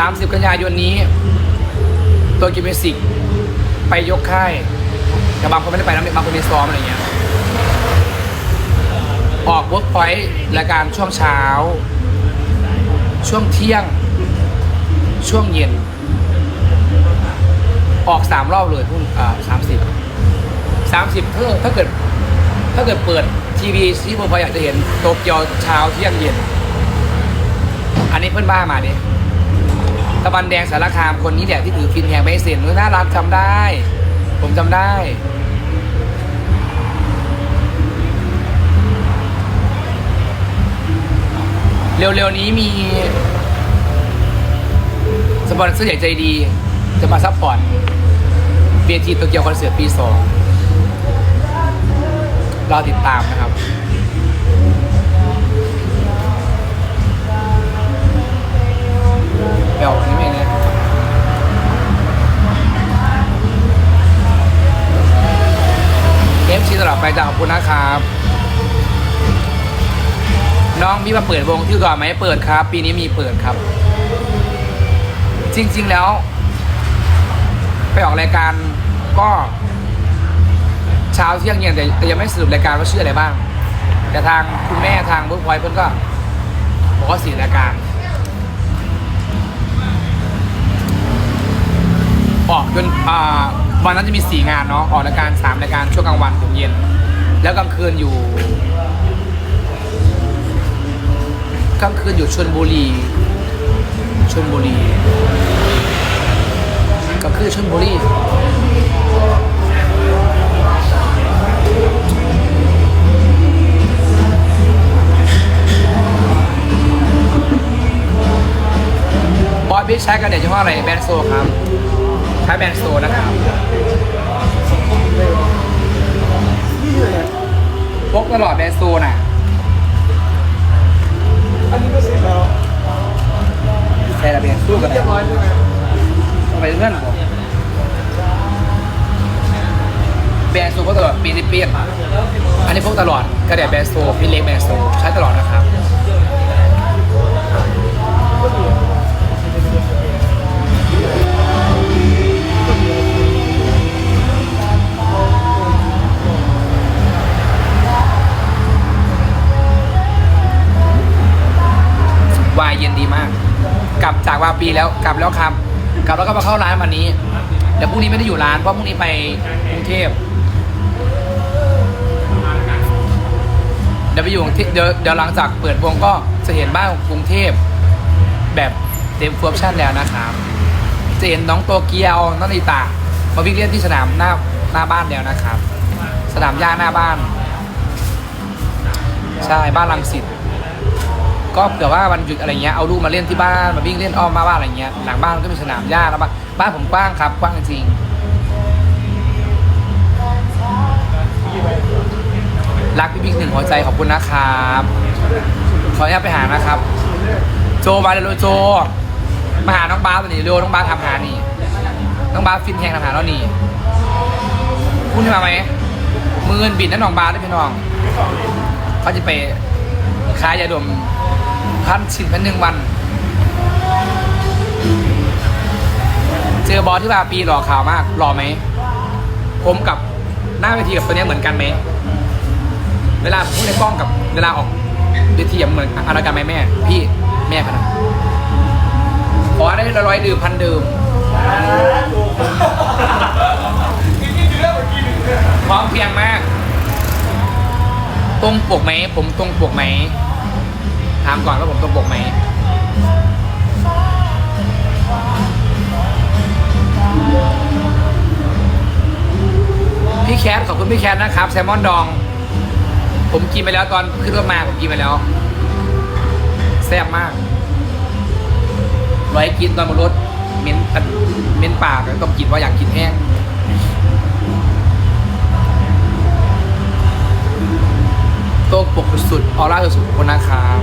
30 กันยายนนี้ ตัวกิมเมสิกไปยกค่าย แต่บางคนไม่ได้ไปนะบางคนมีซ้อมอะไรเงี้ย ออกเวิร์กพอยต์รายการช่วงเช้า ช่วงเที่ยง ช่วงเย็น ออกสามรอบเลยพุ่งอ่าสามสิบสามสิบถ้าถ้าเกิด ถ้าเกิดเปิดทีวีที่ผมพออยากจะเห็นโตเกียวเช้าเที่ยงเย็น อันนี้เพื่อนบ้ามาดิ ตะบันแดงสารคามคนนี้แหละที่ถือฟินแฮงไม่เซ็นน่ารักจำได้ ผมจำได้เร็วๆนี้มีสปอนเซอร์ใหญ่ใจดี จะมาซัพพอร์ตเวทีโตเกียวคอนเสิร์ตปีสองรอติดตามนะครับ เปลวนี่ไม่เนี่ยเอฟชีตลอดไปจากขอบคุณนะครับ น้องมีมาเปิดวงที่ก่อนไหมเปิดครับ ปีนี้มีเปิดครับ จริง ๆแล้ว ไปออกรายการก็เช้าเที่ยงเย็นแต่แต่ยังไม่สรุปรายการว่าชื่ออะไรบ้าง แต่ทางคุณแม่ทางเวิร์กพอยเพิ่อนก็บอกว่าสี่รายการ ออกจนอ่าวันนั้นจะมีสี่งานเนาะออกรายการสามรายการช่วงกลางวันถึงเย็น แล้วกลางคืนอยู่กลางคืนอยู่ชลบุรีชลบุรีก็คือชลบุรีบอยบิ๊กใช้กันเดี๋ยวยี่ห้ออะไรแบรนด์โซครับ ใช้แบรนด์โซนะครับพกตลอดแบรนด์โซน่ะอันนี้ก็เสร็จแล้วใช่ระเบียงสู้กันเรียบร้อยใช่ไหมไปเรื่องผมแบรนด์โซพกตลอดปีนี้เปลี่ยนอันนี้พกตลอดกระเดียแบรนด์โซพี่เล็กแบรนด์โซใช้ตลอดนะครับากวาปีแล้วกลับแล้วครับกลับแล้วก็มาเข้าร้านวันนี้เดี๋ยวพรุ่งนี้ไม่ได้อยู่ร้านเพราะพรุ่งนี้ไปกรุงเทพเดี๋ยวไปอยู่เดี๋ยวเดี๋ยวหลังจากเปิดวงก็จะเห็นบ้านกรุงเทพแบบเต็มฟูออปชั่นแล้วนะครับจะเห็นน้องโตเกียวน้องนิตามาวิ่งเล่นที่สนามหน้าหน้าบ้านแล้วนะครับ สนามหญ้าหน้าบ้าน ใช่บ้านลังสิต ก็เผื่อว่าวันหยุดอะไรเงี้ยเอาลูกมาเล่นที่บ้านมาวิ่งเล่นอ้อมมาบ้านอะไรเงี้ยหลังบ้านก็มีสนามหญ้าแล้วบ้านบ้านผมกว้างครับกว้างจริงรักพี่บิ๊กหนึ่งหัวใจขอบคุณนะครับขออนุญาตไปหานะครับ โจมาเลยโจมาหาน้องบาสตัวนี้เร็วน้องบาสทำหานี่น้องบาสฟินแทงทำหาแล้วนี่พูดให้มาไหมมือเงินบิดนั่นน้องบาสได้พี่น้องเขาจะไปขายยาดม พันชิ้นพันหนึ่งวัน เจอบอสที่ว่าปีหล่อขาวมากหล่อไหม ผมกับหน้าเวทีกับตัวเนี้ยเหมือนกันไหม เวลาพูดในกล้องกับเวลาออกเวทีเหมือนอะไรกันไหมแม่ พี่แม่ขนาดขอได้ละร้อยดื่มพันดื่มพร้อมเพียงมาก ตรงปกไหม ผมตรงปกไหมามก่อนว่าผมตรงปกไหมพี่แคทขอบคุณพี่แคทนะครับ แซลมอนดอง ผมกินไปแล้วตอนขึ้นรถมาผมกินไปแล้วแซ่บมากไว้กินตอนบนรถเม็นอันเม็นปากต้องกินว่าอยากกินแห้งโต๊ะปกสุดออร่าสุดๆขอบคนนะครับ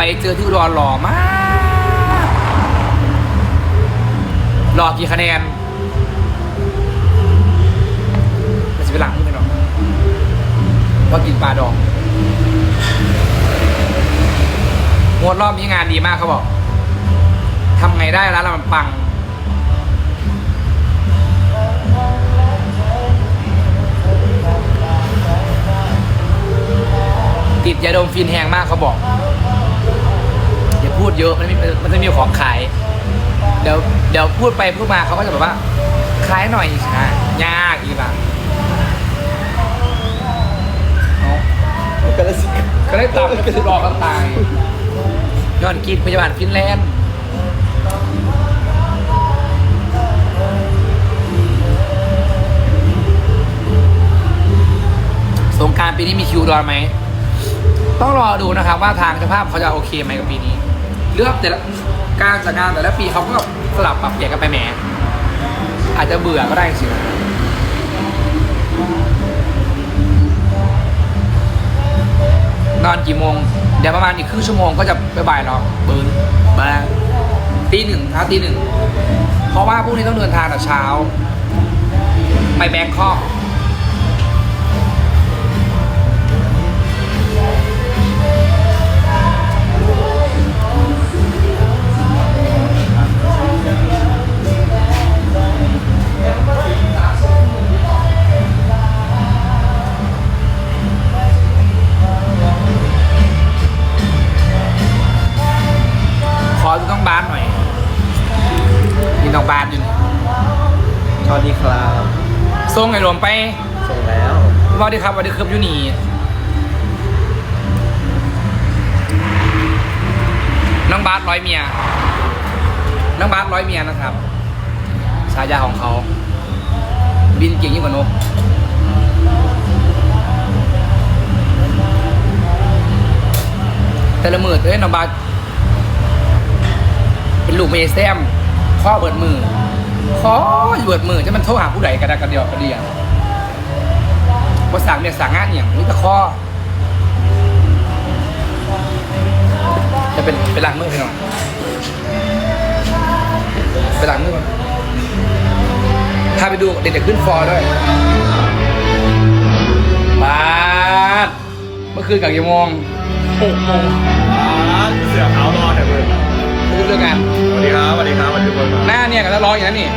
ไปเจอที่อุดรหล่อมาก หล่อกี่คะแนนมันจะไปหลังมึงไปหน่อยว่ากินปลาดองงดรอบนี้งานดีมากเขาบอกทำไงได้ร้านเรามันปัง ติดยาดมฟินแหงมากเขาบอก พูดเยอะมันไม่มันจะมีของขาย เดี๋ยวเดี๋ยวพูดไปพูดมาเขาก็จะแบบว่าขายหน่อยค่ะยากอีกแบบกันละสิก็ได้ตับก็คือรอกันตายย้อนกินพยาบาลฟินแลนด์สงกรารปีนี้มีคิวรอไหม ต้องรอดูนะครับว่าทางเจ้าภาพเขาจะโอเคไหมกับปีนี้ เลือกแต่ละการจัดงานแต่ละปีเขาก็สลับปรับเปลี่ยนกันไปแหมอาจจะเบื่อก็ได้สิงนอนกี่โมง เดี๋ยวประมาณอีกครึ่งชั่วโมงก็จะบ่ายๆแล้วเบิร์นบายตีหนึ่งครับตีหนึ่ง เพราะว่าพรุ่งนี้ต้องเดินทางแต่เช้า ไปแบงคอก สวัสดีครับสวัสดีครับอยูนีน้องบาสร้อยเมีย น้องบาสร้อยเมียนะครับฉายาของเขา บินเก่งยิ่งกว่านกแต่ละมือเอ้ยน้องบาสเป็นลูกเมสแซมข้อเบิดมือ ข้ออยู่เบิดมือจะมันโทรหาผู้ใดกระดากระเดียวกระเดียว ภาษาเนี่ยสั่งงานอย่างนี้ต่ข้อจะเป็นเป็นหลังมือพี่น้องเป็นหลังมือถ้าไปดูเด็กๆขึ้นฟอร์ด้วยบาสเมื่อคืนกับกี่โมงหกโมงเสือขาวรอแต่เพื่อนไม่รู้เรื่องงานสวัสดีครับสวัสดีครับสวัสดีทุกคนหน้าเนี่ยกับนักร้องอย่างนั้นนี่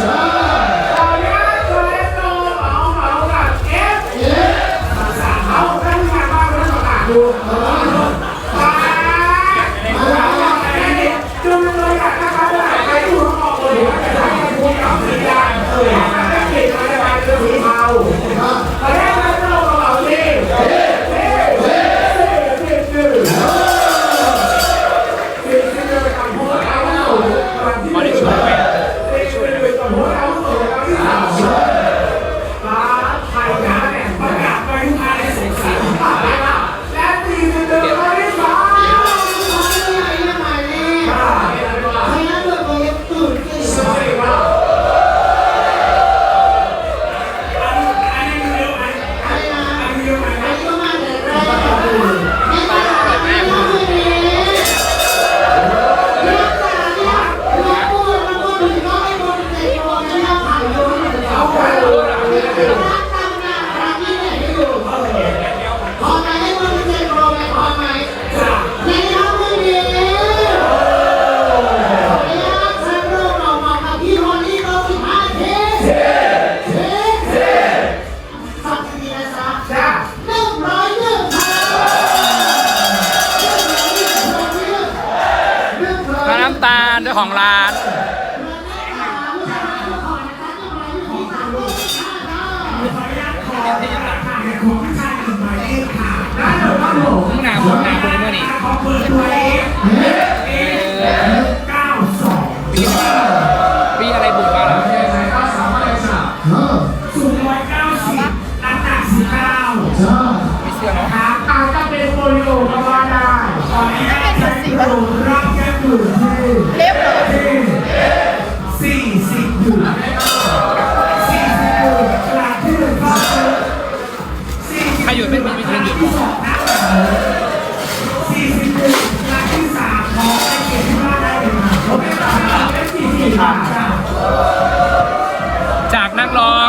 นี้ มึงหนาบุญหนาบุญเมื่อนี้ขอบคุณไว้เสี่สิบอยู่หลักที่สามขอให้เกียรติที่ว่าได้เลยนะโอเคครับเป็นสี่สิบค่ะจากนักร้อง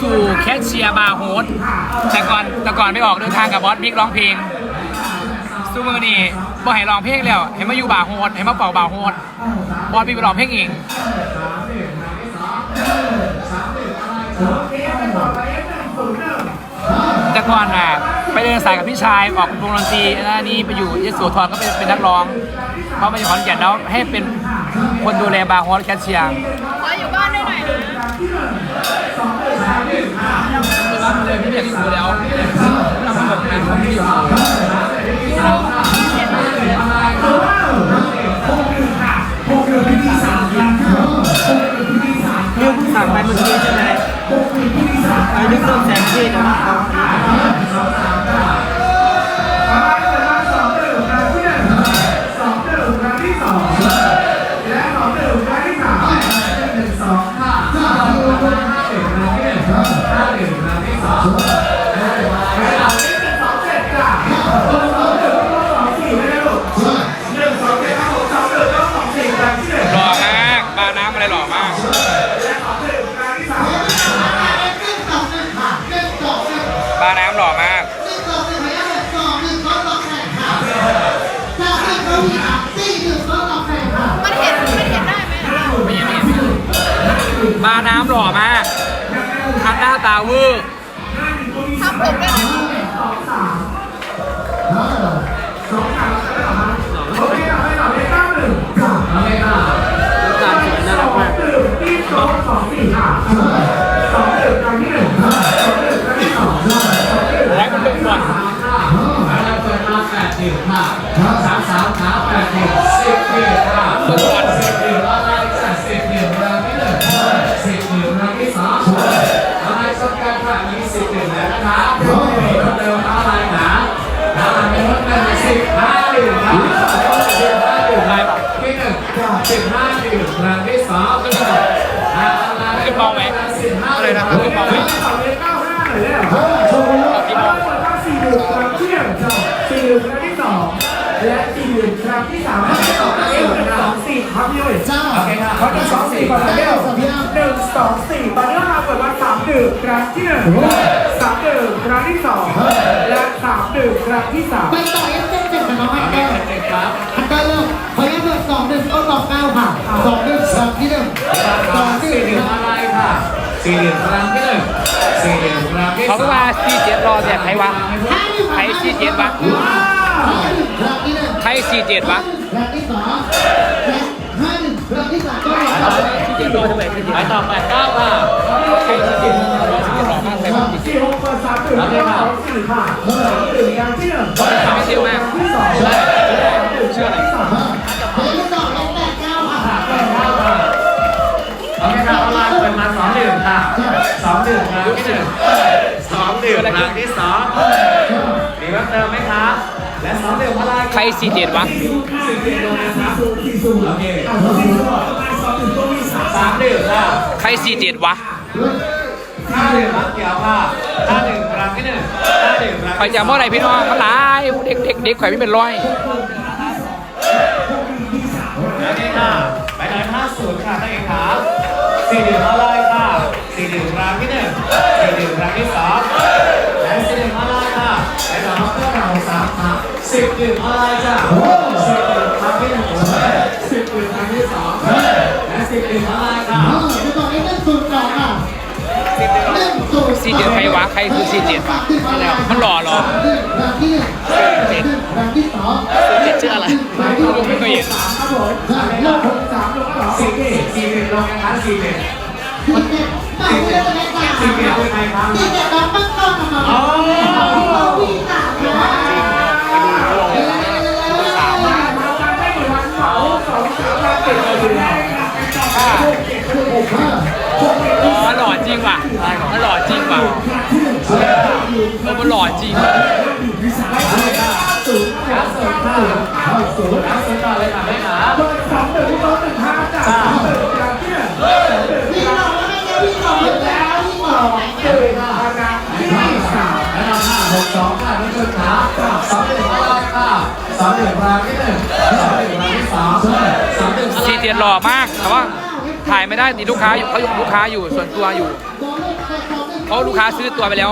สู่แคชเชียร์บาร์โฮสแต่ก่อนแต่ก่อนไม่ออกเดินทางกับบอสบิ๊กร้องเพลงสู้มือนี่บ่ให้ร้องเพลงแล้วเห็นมาอยู่บาร์โฮสเห็นมาเป่าบาร์โฮสบอสบิ๊กไปร้องเพลงเองแต่ก่อนน่ะ ไปเดินสายกับพี่ชายออกวงดนตรีแล้วนนี้ไปอยู่ยโสธรก็เป็นเป็นนักร้องเพราะมาอยู่ขอนแก่นแล้วให้เป็นคนดูแลบาร์โฮสแคชเชียร์ขออยู่บ้านได้หน่อยนะไม่ว่าเลยพี่เบียร์ที่อยู่แล้วเราทำแบบนั้นผมไม่อยู่นิวสั่งไปเมื่อกี้ใช่ไหม ไอ้นึกเรื่องแสงเทศนะครับาน้ำหล่อมากทัดหน้าตาเวอร์ทำผมได้ไหมโอเคเอาไปต่อเลขเก้าหนึ่งค่ะคค่ะการสองมามสองสามสองสามสองดื่มสองสองดื่มและมันเป็นก่อนแล้วเปิดมามสามสามแปดดื่มสิบเปิด ดื่มค่ะสิบห้าดื่มได้ที่หนึ่งสิบห้าดื่มครั้งที่สองที่หนึ่งอะไรขึ้นมองไหมสิบห้าอะไรนะครับขึ้นมองไหมสองเลขเก้าห้าหน่อยเลยเหรอโชว์เอาที่มองสี่ดื่มครั้งที่หนึ่งสี่ดื่มครั้งที่สองและสี่ดื่มครั้งที่สามครั้งที่สองสองสี่ครับพี่ยุ้ยโอเคครับเขาจะสองสี่ก่อนนะเบลหนึ่งสองสี่ตอนนี้เราเปิดมาสามดื่มครั้งที่หนึ่งสามดื่มครั้งที่สองและสามดื่มครั้งที่สามไปต่อเอฟเฟกต์กับ น้องฮันเตอร์ครับฮันเตอร์เริ่มขออนุญาตเปิดสองหนึ่งก็สองเก้าค่ะสองหนึ่งสองที่หนึ่งสองที่สี่หนึ่ดื่งมอะไรค่ะสี่ดื่มครั้งที่หนึ่งสี่ดื่มครั้งที่สเขาองก็มาซีเจ็ดรอแบบใครวะห้าหนึ่งใครซีเจ็ดวะห้าหนึ่งครั้งที่หนึ่งใครซีเจ็ดวะครั้งที่สองและห้าหนึ่งครั้งที่สามก็รอซีเจ็ดรอทำไมซีเจ็ดไปต่อแปดเก้าค่ะใครซีเจ็ด สี่หกเปิดสามดื่มครั้งที่สองสี่ค่ะดื่มครั้งที่หนึ่งไม่เชื่อมากที่สองเชื่ออะไรเพลงที่สองและแปดเก้าค่ะโอเคค่ะออนไลน์เปิดมาสองดื่มค่ะสองดื่มครั้งที่หนึ่งสองดื่มครั้งที่สองมีเพิ่มเติมไหมคะและสองดื่มอะไรใครซีเจ็ดวะสิบเจ็ดโลนะครับโอเคสามดื่มค่ะใครซีเจ็ดวะ ดื่มมะเขียวค่ะห้าดื่มครั้งที่หนึ่งห้าดื่มครั้งข่อยจะเมื่อไหรพี่น้องมันหลายเด็กเด็กเด็กข่อยไม่เป็นร้อยโอเคค่ะไปเลยห้าศูนย์ค่ะตั้งเองค่ะสี่ดื่มอะไรค่ะสี่ดื่มครั้งที่หนึ่งสี่ดื่มครั้งที่สองและสี่ดื่มอะไรค่ะและต่อมาเพื่อนเราสามค่ะสิบดื่มอะไรจ้ะสิบดื่มครั้งที่หนึ่งสิบดื่มครั้งที่สองและสิบดื่มอะไรค่ะอ๋อไปต่อเอฟเฟกต์ศูนย์สองค่ะสิบดื่มหนึ่งศูนย์ ซีเจ็ดใครวะใครคือซีเจ็ดวะมันหล่อหรอรางที่หนึ่งรางที่สองเจ็ดชื่ออะไรไม่เคยเห็นครับผมรอบหกสามลงแล้วเหรอสี่เอ็ดสี่เอ็ดลงนะคะสี่เอ็ดสี่เจ็ดหมายเลขอะไรกันสี่เอ็ดเป็นใครครับสี่เจ็ดน้องตั้งกล้องมาอ๋อพี่สามนะมาวันไม่เหมือนวันเสาร์สองสามวันติดเลยได้ จริงว่ะมันหล่อจริงว่ะเออมันหล่อจริงว่ะศูนย์เจ็ดย์ห้าเข้าศูนย์แล้วศูนย์ต่อเลยค่ะแม่ขาเบอร์สองหนึ่งโต๊ะหนึ่งห้าจ้ะสามหนึ่งจ้ะที่หนึ่งพี่หล่อพี่หล่อพี่หล่อเจอค่ะนะที่สามแล้วเราห้าหกสองค่ะทุกคนครับสามหนึ่งรอบค่ะสามหนึ่งรางที่หนึ่งสามหนึ่งรางที่สามสามหนึ่งซีเจ็ดหล่อมากแต่ว่า ถ่ายไม่ได้ติดลูกค้าอยู่เขาอยู่ลูกค้าอยู่ส่วนตัวอยู่เพราะลูกค้าซื้อตัวไปแล้ว